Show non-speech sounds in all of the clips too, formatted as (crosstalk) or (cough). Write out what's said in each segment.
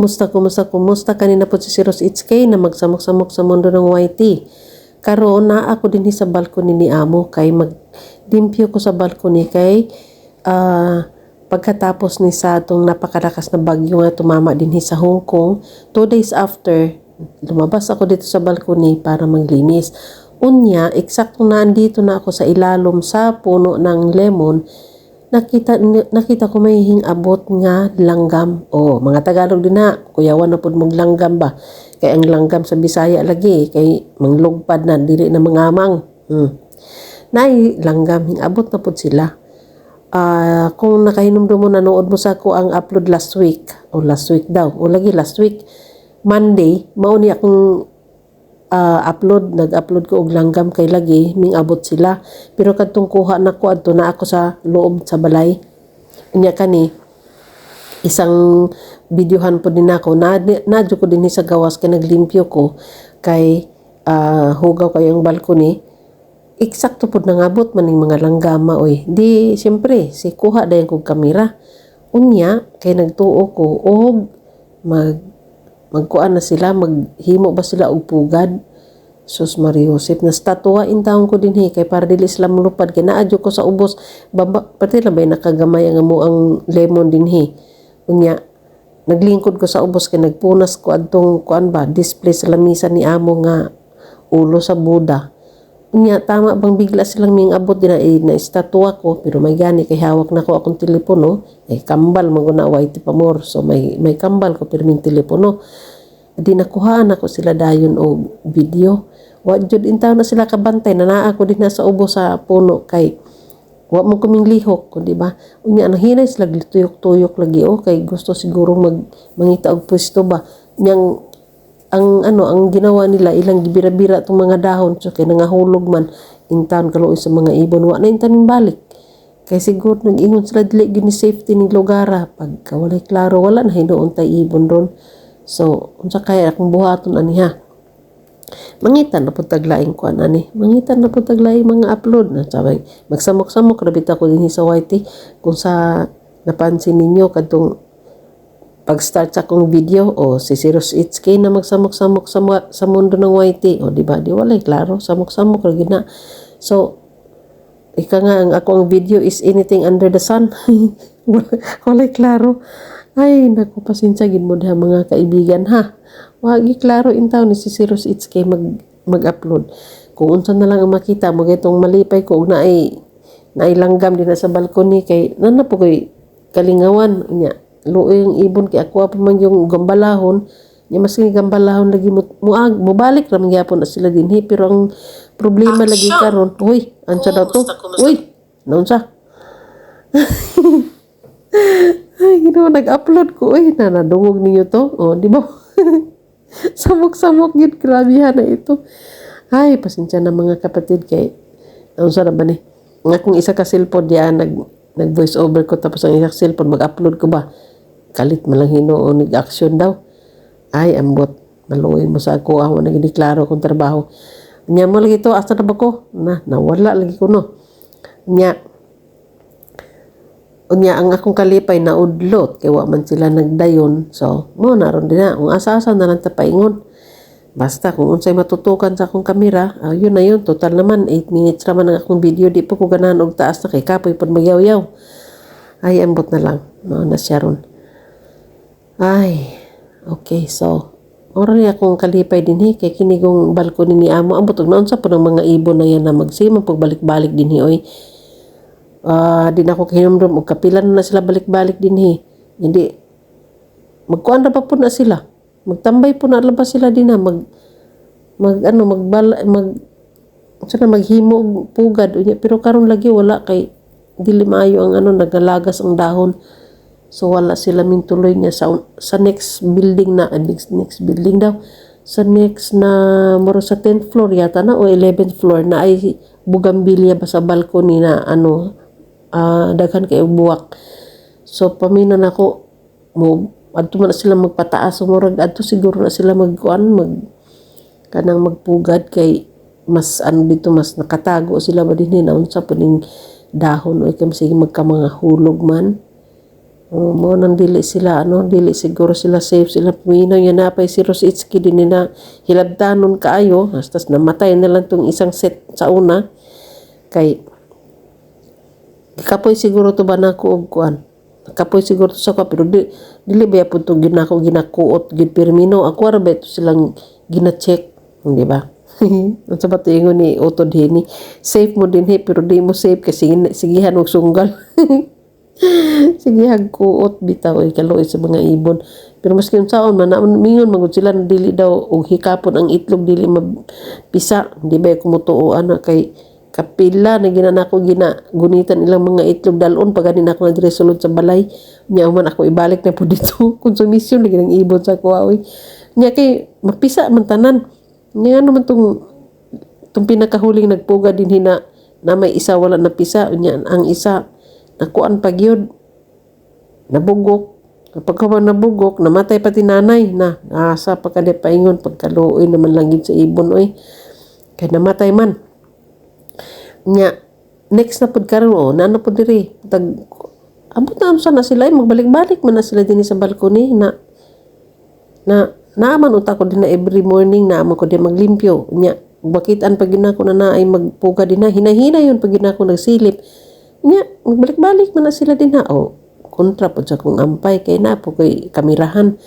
Kumusta, kumusta, kumusta? Kanina po si Siros HK na magsamok-samok sa mundo ng YT. Karon na ako din sa balcony ni Amo kay magdimpyo ko sa balcony kay ah, pagkatapos ni sa atong napakalakas na bagyo nga tumama din sa Hong Kong, two days after, lumabas ako dito sa balcony para maglinis. Unya, eksakto na andito na ako sa ilalom sa puno ng lemon, nakita nakita ko may abot nga langgam. Oh, mga Tagalog din na, kuyawan na pud mong langgam ba. Kay ang langgam sa Bisaya lagi kay manglugpad na dili na mangamang. Hmm. Nay langgam hing abot na pud sila. Ah, kung nakahinumdum mo nanood mo sa ako ang upload last week o last week daw o lagi last week Monday mao ni akong ah, upload nag-upload ko og langgam kay lagi ming abot sila. Pero kadtong kuha na adto na ako sa loob sa balay. Unya kani isang videohan po din ako. Na nadyo ko din sa gawas kay naglimpyo ko kay ah, hugaw kayo ang balcony. Eksakto po nangabot maning mga langgama oy. Di siyempre si kuha dayon kog kamera. Unya kay nagtuo ko og mag magkuan na sila maghimo ba sila og pugad sus Mario Joseph na statua in taon ko din kay para dili sila mulupad kay naadyo ko sa ubos. Baba pati lang ba nakagamay ang amo ang lemon din unya naglingkod ko sa ubos kay nagpunas ko adtong kuan ba display sa lamisa ni amo nga ulo sa Buddha Unya, tama bang bigla silang ming abot din na, eh, na estatwa ko pero may gani kay hawak na ko akong telepono. Eh kambal maguna white pa more so may may kambal ko pero ming telepono di nakuhaan ako sila dayon og video. Wa jud na sila kabantay na naa ko din na sa ubo sa puno kay wa mo kuming lihok ko di ba? Unya ang hinay sila tuyok-tuyok lagi. Oh kay gusto siguro mag mangita og pwesto ba? Nyang ang ano ang ginawa nila ilang gibira-bira tong mga dahon so kay nangahulog man intan kaluoy sa mga ibon. Wa na intanin balik. Kay siguro nag-ingon sila dili gini safety ni lugara. Pagka walay klaro wala na hinuon tay ibon ron so unsa kaya akong buhaton ani ha? Mangitan na po taglaing kuan ani. Mangitan na po taglaing mga upload na sabay. Magsamok-samok rabit ako din sa YT kung sa napansin ninyo kadtong pag-start sa akong video o si Sirius HK na magsamok-samok sa, sa mundo ng YT o di ba? Di walay klaro. Samok-samok ra gina so ika nga ang akong video is anything under the sun. (laughs) Walay klaro ay naku pasensya gid mo diha mga kaibigan ha? Wagi klaro intaw ni si Sirius HK mag mag-upload. Kung unsa na lang ang makita mo itong malipay ko na ay nailanggam din na sa balcony kay nana po koy kalingawan niya. Luoy yung ibon kay ako pa man yung gambalahon nya mas gambalahon lagi mo muag mubalik ra man gyapon na sila dinhi pero ang problema lagi karon uy ansa daw to? Uy naon (laughs) ay ginawa nag-upload ko. Uy na nadungog ninyo to. Oh di ba? (laughs) Samok-samok gid grabihan na ito. Ay pasensya na mga kapatid kay naon sa na ba ni? Nga kung isa ka cellphone diyan nag nag voice over ko tapos ang isang cellphone mag-upload ko ba? Kalit man lang hinuon nag-action daw. Ay ambot. Maluoy mo sa ako ako nang gideklaro kong trabaho. Nya mo lagi to asa na ba ko? Na nawala lagi ko no? Nya unya ang akong kalipay na udlot kay wa man sila nagdayon. So mo naron din na. Kung asa-asa na lang ta paingon basta kung unsay matutukan sa akong kamera uh, yun na yun. Total naman 8 minutes naman ang akong video. Di po ko ganahan og taas na kay kapoy pud magyaw-yaw. Ay ambot na lang. Mao na siya ron. Ay okay so Ora niya akong kalipay din hi kay kinigong balkoni ni amo. Ambot og naunsa po ng mga ibon na yan na magsimang pagbalik-balik din hi oy ah di na ako kinumdum kapilan na sila balik-balik din hi hindi. Magkuan ra pa po na sila. Magtambay po na labas sila din na mag mag ano magbal mag sana maghimo pugad. Unya pero karon lagi wala kay dili maayo ang ano nagalagas ang dahon. So wala sila min tuloy niya sa sa next building na ah, next, next building daw. Sa next na moro sa 10th floor yata na o 11th floor na ay bugambilya ba sa balcony na ano ah, daghan kay buwak. So paminan ako mo adto man na sila magpataas murag adto siguro na sila magkuan mag kanang magpugad kay mas ano dito mas nakatago sila ba din na unsa pa ning dahon o kay sige magka mga hulog man. Oh, mo nang dili sila ano, dili siguro sila safe sila puminaw yan napay si Rositsky din nila hilabtanon kaayo hastas namatay na lang tong isang set sa una kay kapoy siguro to ba na ko kuan kapoy siguro to sa ko pero di, dili ba pud to ginako ginakuot gid permino ako ra ba silang gina-check di ba (laughs) Unsa ba to ingon ni Otto Dini? Safe mo din he, pero di mo safe kasi sigihan og sunggal. (laughs) Sige, hagkuot bitaw ay kaloy sa mga ibon. Pero maski yung saon man, mingon magud sila dili daw og hikapon ang itlog dili mapisa. Di ba kumutuo ana kay kapila na ginana ko gina gunitan ilang mga itlog dalon pag ganin ako nagresulod sa balay nya man ako ibalik na po dito. (laughs) Konsumisyon lagi ng ibon sa kuwaoy nya kay mapisa man tanan. Nya naman tong tong pinakahuling nagpuga din hina na may isa wala na pisa nya ang isa nakuan pag yun nabugok. Kapag ka man nabugok namatay pati nanay na. Asa pa kada paingon pagkaluoy naman lang yun sa ibon oy. Kay namatay man nya next na pud karon oh nana pud diri? Tag abot na sa na sila eh, magbalik-balik man na sila dinhi sa balkoni na na naaman uta ko din na every morning naaman ko din maglimpyo. Nya bakitan pag ko na naay magpuga din na hinahina yun pag ko nagsilip. Nya magbalik-balik man na sila din ha oh kontra po sa kong ampay kay na po kay kamerahan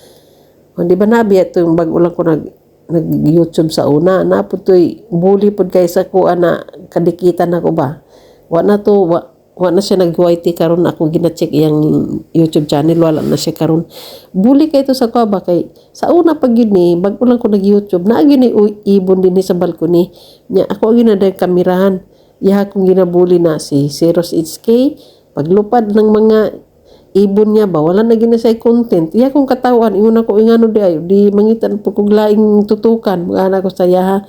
o di ba nabi ito yung bago lang ko nag nag YouTube sa una. Na po to'y bully pod kay sa ko ana kadikitan ako ba? Wa na to wa, wa na siya nag YT karon. Ako gina-check iyang YouTube channel wala na siya karon. Bully kay to sa ko ba? Kay sa una pag yun ni bago lang ko nag YouTube na gyud ni ibon din sa balkoni nya ako gyud na kamerahan iya akong ginabuli na si Zeros HK paglupad ng mga ibon niya ba? Wala na gina say content. Iya kong katawan ingon ako ingano di ayo di mangitan po kog laing tutukan. Mga ko sa yaha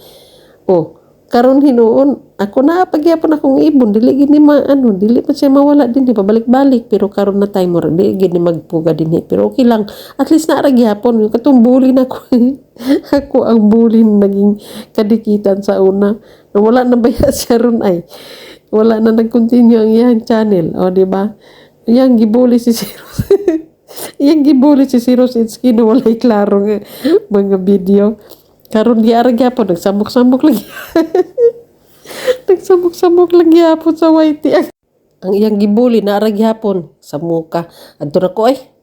oh karon hinuon ako na pagyapon akong ibon. Dili gini ma ano dili pa siya mawala din di pabalik-balik pero karon na time mo di gini magpuga din pero okay lang. At least na gyapon. Yung katong na ko (laughs) ako ang bully na naging kadikitan sa una. Na wala na baya (laughs) siya ron ay wala na nag-continue ang iyang channel. O di ba Yang gibuli si Siros. (laughs) yang gibuli si Siros Itski na walay klaro nga mga video. Karon di ara gyapon nagsamok-samok lagi. (laughs) nagsamok-samok lagi gyapon sa YT. Ang iyang gibuli na ara gyapon sa muka. Adto na ko eh.